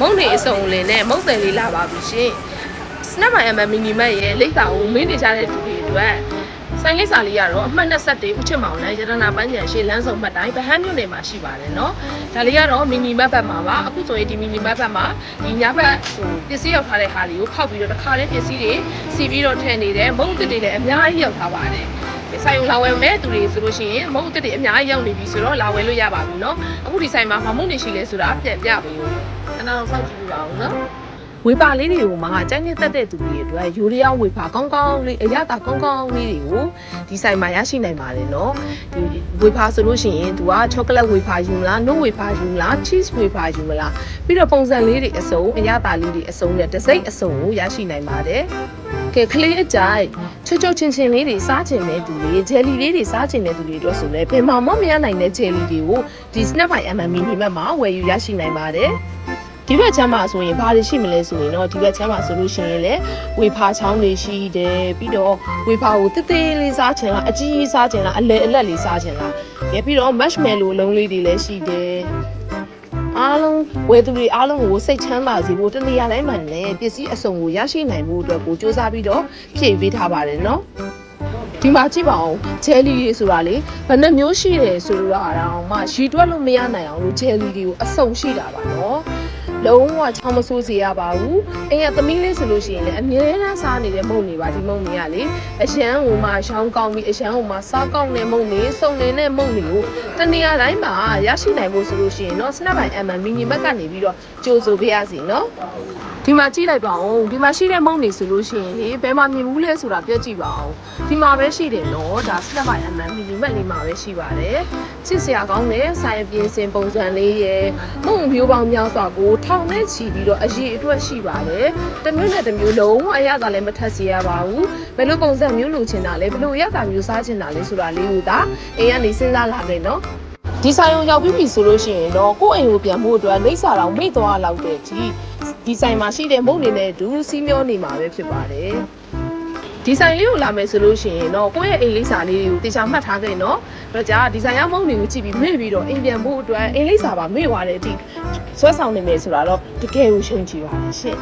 မုံနေအစုံလင်နဲ့မုံတယ်လေးလာပါပြီရှင် snap by mm mini mat ရဲ့လိပ်စာကိုမင်းနေကြတဲ့သူတွေအတွက်ဆိုင်လိပ်စာလေးကတော့အမှတ်21ဦးချစ်မောင်လမ်းရတနာပန်းချံရှေ့လမ်းဆောင်မှတ်တိုင်းဗဟန်းမြို့နယ်မှာရှိပါတယ်เนาะဒါလေးကတော့ mini mat ဘက်မှာပါအခုဆိုရင်ဒီ mini mat ဘက်မှာဒီညဘက်ဟိုပစ္စည်းရောက်ထားတဲ့ဟာတွေကိုဖောက်ပြီးတော့တစ်ခါလေးပစ္စည်းတွေစီပြီးတော့ထည့်နေတယ်မုံတစ်တွေလည်းအများကြီးရောက်ထားပါတယ် ဆိုင်ုံလာဝယ်မဲ့သူတွေဆိုလို့ရှိရင်မုံတစ်တွေအများကြီးရောက်နေပြီဆိုတော့လာဝယ်လို့ရပါပြီเนาะအခုဒီဆိုင်မှာမမုံနေရှိလဲဆိုတာပြန်ပြပေးဦးခဏတော့စောင့်ကြည့်ပြပါဦးเนาะ ဝေပါလေးတွေကိုမှကျန်းကျန်းတက်တဲ့သူတွေအတွက်ယူရီးယားဝေပါကောင်းကောင်းလေးအရသာကောင်းကောင်းလေးတွေကိုဒီဆိုင်မှာရရှိနိုင်ပါတယ်နော်ဒီဝေပါဆိုလို့ရှိရင်သူကချောကလက်ဝေပါယူမလားနို့ဝေပါယူမလား cheese ဝေပါယူမလားပြီးတော့ပုံစံလေးတွေအစုံအရသာလေးတွေအစုံနဲ့တစ်စိမ့်အစုံကိုရရှိနိုင်ပါတယ်ကဲကလေးအကြိုက်ချွတ်ချွတ်ချင်းချင်းလေးတွေစားချင်တဲ့သူတွေဂျယ်လီလေးတွေစားချင်တဲ့သူတွေအတွက်ဆိုလည်းပင်မမမရနိုင်တဲ့ဂျယ်လီတွေကိုဒီ snap by mm mini မတ်မှာဝယ်ယူရရှိနိုင်ပါတယ် ဒီဘက်ချမ်းမှာဆိုရင်ဘာတွေရှိမလဲဆိုရင်တော့ဒီဘက်ချမ်းမှာဆိုလို့ရှိရင်လည်းဝေဖာချောင်းတွေရှိတယ်ပြီးတော့ဝေဖာကိုတစ်သေးလေးစားချင်လားအကြီးကြီးစားချင်လားအလဲအလက်လေးစားချင်လားရပြီးတော့ marshmallow လုံးလေးတွေလည်းရှိတယ်အားလုံးဝယ်သူတွေအားလုံးကိုစိတ်ချမ်းသာစေဖို့တနေရာတိုင်းမှာလည်းပစ္စည်းအစုံကိုရရှိနိုင်ဖို့အတွက်ကိုစူးစမ်းပြီးတော့ဖြည့်ပေးထားပါတယ်နော်ဒီမှာကြည့်ပါဦးဂျယ်လီတွေဆိုတာလေဘယ်နှမျိုးရှိတယ်ဆိုတော့အောင်မှရီတွက်လို့မရနိုင်အောင်လို့ဂျယ်လီတွေကိုအစုံရှိတာပါနော် လုံးဝချောင်းမဆိုးစေရပါဘူးအိမ်ကသမီးလေးဆိုလို့ရှိရင်လည်းအမြဲတမ်းစားနေတဲ့မုံနေပါဒီမုံနေကလေအရန်ဟိုမှာရှောင်းကောင်းပြီးအရန်ဟိုမှာစားကောင်းတဲ့မုံနေစုံနေတဲ့မုံတွေကို တနေရာတိုင်းမှာရရှိနိုင်ဖို့ဆိုလို့ရှိရင်เนาะ snap by mm mini mac ကနေပြီးတော့ကြိုးဆိုပေးရစီเนาะ ဒီမှာကြည့်လိုက်ပါဦးဒီမှာရှိတဲ့မုံနေဆိုလို့ရှိရင်လေဘယ်မှာမြင်ဘူးလဲဆိုတာပြကြည့်ပါဦးဒီမှာပဲရှိတယ်နော်ဒါ snap by mm မီလီမက်လေးမှာပဲရှိပါတယ်ချစ်စရာကောင်းတဲ့ဆိုင်ပြင်းစင်ပုံစံလေးရယ်မုံမျိုးပေါင်းများစွာကိုထောင်နဲ့ချီပြီးတော့အရေးအတွက်ရှိပါတယ်တစ်မျိုးနဲ့တစ်မျိုးလုံးအရသာလည်းမထက်စီရပါဘူးဘယ်လိုပုံစံမျိုးလိုချင်တာလဲဘယ်လိုအရသာမျိုးစားချင်တာလဲဆိုတာလေးကိုဒါအိမ်ကနေစဉ်းစားလာခဲ့နော် ဒီဆိုင်ုံရောက်ပြီးပြီဆိုလို့ရှိရင်တော့ကိုယ့်အိမ်ကိုပြန်ဖို့အတွက်လိပ်စာတော်မိတ်သွားလောက်တဲ့ဒီဒီဆိုင်မှာရှိတဲ့မုတ်နေနဲ့ဒူးစီးမျောနေမှာပဲဖြစ်ပါတယ်ဒီဆိုင်လေးကိုလာမယ်ဆိုလို့ရှိရင်တော့ကိုယ့်ရဲ့အိမ်လိပ်စာလေးတွေကိုတေချာမှတ်ထားခဲ့နော်တော့ကြာဒီဆိုင်ရောက်မုတ်တွေကိုကြည့်ပြီးမေ့ပြီးတော့အိမ်ပြန်ဖို့အတွက်အိမ်လိပ်စာပါမေ့သွားတဲ့အထိဆွဲဆောင်နေမယ်ဆိုတာတော့တကယ်ကိုရှုံချပါတယ်ရှင့်